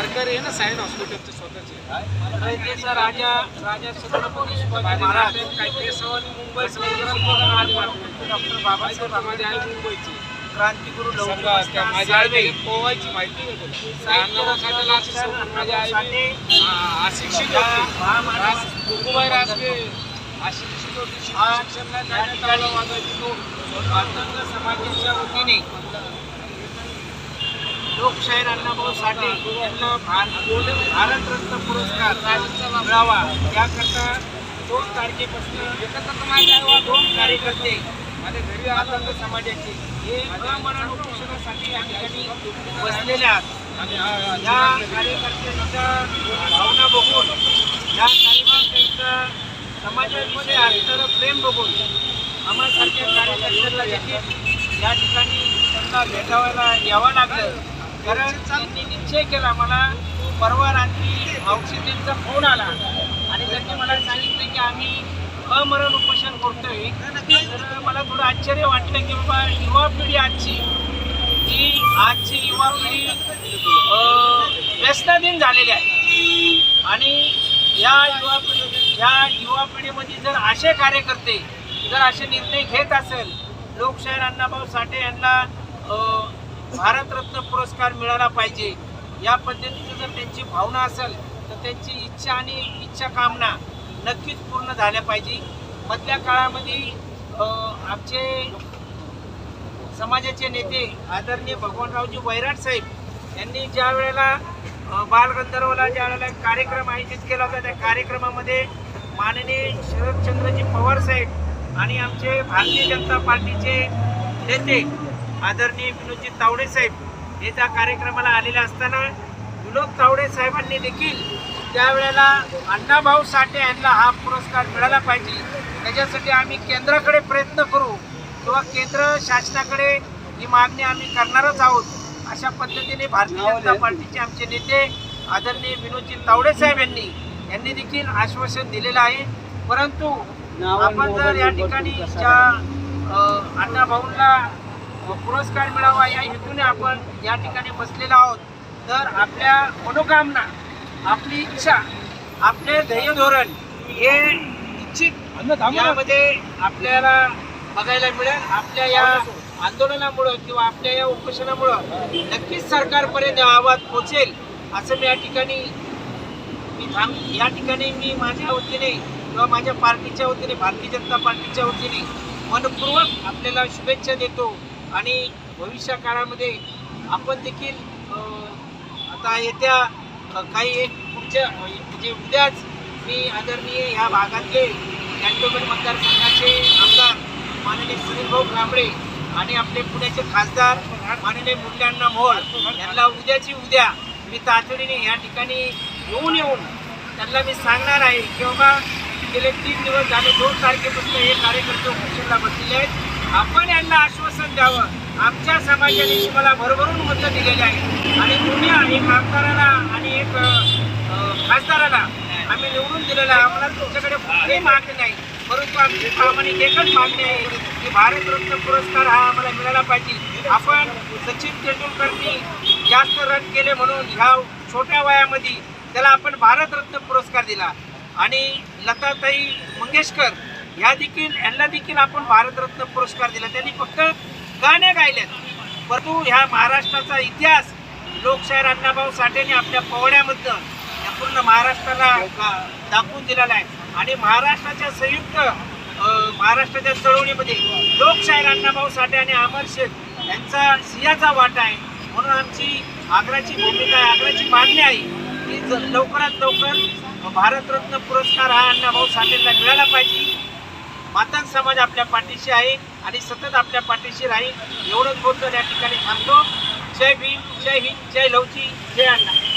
सरकारी आहे ना सायन हॉस्पिटलचे स्वतःचे. रयतेचा राजा राजा छत्रपती शिवाजी महाराज. काही केसवानी मुंबईचं डॉक्टर बाबासाहेब आहे मुंबईचे. क्रांतिगुरु पोवायची माहिती अशिक्षित होती. अशिक्षित शिक्षण वाजवायची तो. मातंग समाजाच्या वतीने लोकशाहीर अण्णाभाऊ साठे यांना भार- भारतरत्न पुरस्कार मिळावा. याकरता दोन तारखेपासून एकत्र माझ्या आई वा- दोन कार्यकर्ते माझ्या घरी आला समाजाचे. हे अमरण उपोषणासाठी या ठिकाणी बसलेले आहेत. या कार्यकर्त्यांच्या भावना बघून या कार्यकर्त्यांचा समाजाविषयी असणारं प्रेम बघून आम्हासारख्या कार्यकर्त्यांना देखील या ठिकाणी त्यांना भेटावायला यावं लागलं. कारण त्यांनी निश्चय केला मला परवा रात्री औषधींचा फोन आला आणि त्यांनी मला सांगितलं की आम्ही अमरण उपोषण करतोय. तर मला थोडं आश्चर्य वाटलं की बाबा युवा पिढी आजची ही आजची युवा पिढी व्यसनाधीन झालेली आहे. आणि या युवा पिढी या युवा पिढीमध्ये जर असे कार्यकर्ते जर असे निर्णय घेत असेल लोकशाहीर अण्णाभाऊ साठे यांना भारतरत्न पुरस्कार मिळाला पाहिजे. या पद्धतीची जर त्यांची भावना असेल तर त्यांची इच्छा आणि इच्छा कामना नक्कीच पूर्ण झाल्या पाहिजे. मधल्या काळामध्ये आमचे समाजाचे नेते आदरणीय भगवानरावजी वैराट साहेब यांनी ज्या वेळेला बालगंधर्वला ज्या वेळेला एक कार्यक्रम आयोजित केला होता त्या कार्यक्रमामध्ये माननीय शरदचंद्रजी पवार साहेब आणि आमचे भारतीय जनता पार्टीचे नेते आदरणीय विनोदजी तावडे साहेब हे त्या कार्यक्रमाला आलेले असताना विनोद तावडे साहेबांनी देखील त्यावेळेला अण्णाभाऊ साठे यांना हा पुरस्कार मिळाला पाहिजे. त्याच्यासाठी आम्ही केंद्राकडे प्रयत्न करू किंवा केंद्र शासनाकडे ही मागणी आम्ही करणारच आहोत. अशा पद्धतीने भारतीय जनता पार्टीचे आमचे नेते आदरणीय विनोदजी तावडे साहेब यांनी यांनी देखील आश्वासन दिलेलं आहे. परंतु आपण जर या ठिकाणी ज्या अण्णाभाऊंना पुरस्कार मिळावा या हेतूने आपण या ठिकाणी बसलेलो आहोत. तर आपल्या मनोकामना आपली इच्छा आपले ध्येय धोरण हे निश्चित यामध्ये आपल्याला बघायला मिळेल. आपल्या या आंदोलनामुळं किंवा आपल्या या उपोषणामुळं नक्कीच सरकारपर्यंत आवाज पोचेल असं मी या ठिकाणी मी थांब या ठिकाणी मी माझ्या वतीने किंवा माझ्या पार्टीच्या वतीने भारतीय जनता पार्टीच्या वतीने मनपूर्वक आपल्याला शुभेच्छा देतो. आणि भविष्या काळामध्ये आपण देखील आता येत्या काही एक पुढच्या म्हणजे उद्याच मी आदरणीय ह्या भागातले कॅन्टोमेंट मतदारसंघाचे आमदार माननीय सुनीलभाऊ कांबळे आणि आपले पुण्याचे खासदार माननीय मुल्यांना मोहोळ यांना उद्याची उद्या मी तातडीने या ठिकाणी येऊन येऊन त्यांना मी सांगणार आहे. की बाबा गेले तीन दिवस झाले दोन तारखेपासून हे कार्यकर्ते उपोषणला बसलेले आहेत. आपण यांना आश्वासन द्यावं. आमच्या समाजाने तुम्हाला भरभरून मतं दिलेली आहे आणि तुम्ही एक आमदाराला आणि एक खासदाराला आम्ही निवडून दिलेलं आहे. आम्हाला तुमच्याकडे कुठली मागणी नाही. परंतु आमची प्रामाणिक एकच मागणी आहे की भारतरत्न पुरस्कार हा आम्हाला मिळाला पाहिजे. आपण सचिन तेंडुलकरनी जास्त रन केले म्हणून ह्या छोट्या वयामध्ये त्याला आपण भारतरत्न पुरस्कार दिला. आणि लताताई मंगेशकर ह्या देखील यांना देखील आपण भारतरत्न पुरस्कार दिला. त्यांनी फक्त गाणे गायल्यात परंतु ह्या महाराष्ट्राचा इतिहास लोकशाहीर अण्णाभाऊ साठेने आपल्या पवड्यामधनं या पूर्ण महाराष्ट्राला दाखवून दिलेला आहे. आणि महाराष्ट्राच्या संयुक्त महाराष्ट्राच्या चळवळीमध्ये लोकशाहीर अण्णाभाऊ साठे आणि अमर शेख यांचा सिंहाचा वाटा आहे. म्हणून आमची आग्राची भूमिका आहे आग्राची मागणी आहे की लवकरात लवकर भारतरत्न पुरस्कार हा अण्णाभाऊ साठेंना मिळाला पाहिजे. मातंग समाज आपल्या पाठीशी आहे आणि सतत आपल्या पाठीशी राहील. एवढंच बोलतो या ठिकाणी थांबतो. जय भीम जय हिंद जय लवची जय अण्णा.